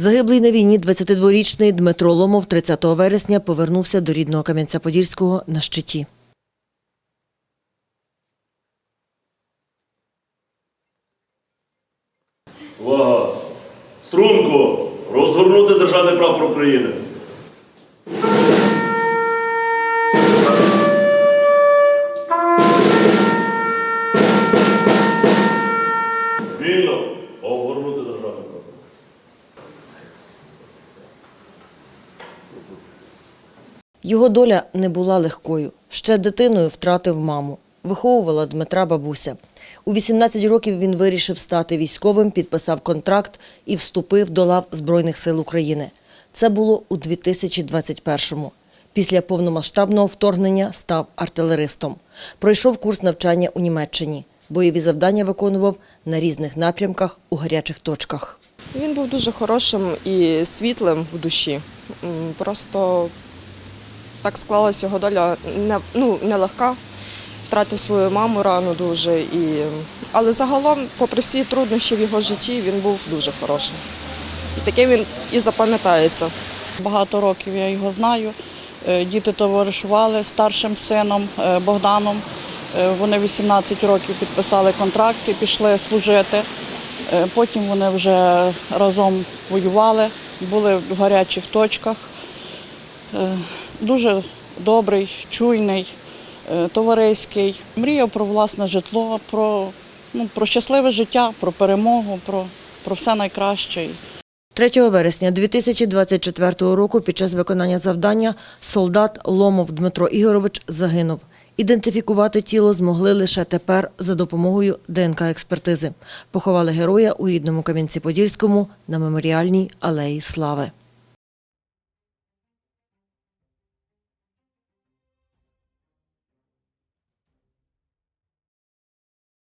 Загиблий на війні 22-річний Дмитро Ломов 30 вересня повернувся до рідного Кам'янця-Подільського на щиті. Увага! Струнко! Розгорнути державний прапор України. Його доля не була легкою. Ще дитиною втратив маму. Виховувала Дмитра бабуся. У 18 років він вирішив стати військовим, підписав контракт і вступив до лав Збройних сил України. Це було у 2021-му. Після повномасштабного вторгнення став артилеристом. Пройшов курс навчання у Німеччині. Бойові завдання виконував на різних напрямках у гарячих точках. Він був дуже хорошим і світлим в душі. Просто так склалася його доля не, ну, нелегка. Втратив свою маму рано дуже. І... Але загалом, попри всі труднощі в його житті, він був дуже хорошим. І таким він і запам'ятається. Багато років я його знаю. Е, Діти товаришували старшим сином е, Богданом. Е, Вони 18 років підписали контракт і пішли служити. Потім вони вже разом воювали, були в гарячих точках. Дуже добрий, чуйний, е, товариський. Мріяв про власне житло, про, ну, про щасливе життя, про перемогу, про, про все найкраще. 3 вересня 2024 року під час виконання завдання солдат Ломов Дмитро Ігорович загинув. Ідентифікувати тіло змогли лише тепер за допомогою ДНК-експертизи. Поховали героя у рідному Кам'янці-Подільському на меморіальній алеї Слави.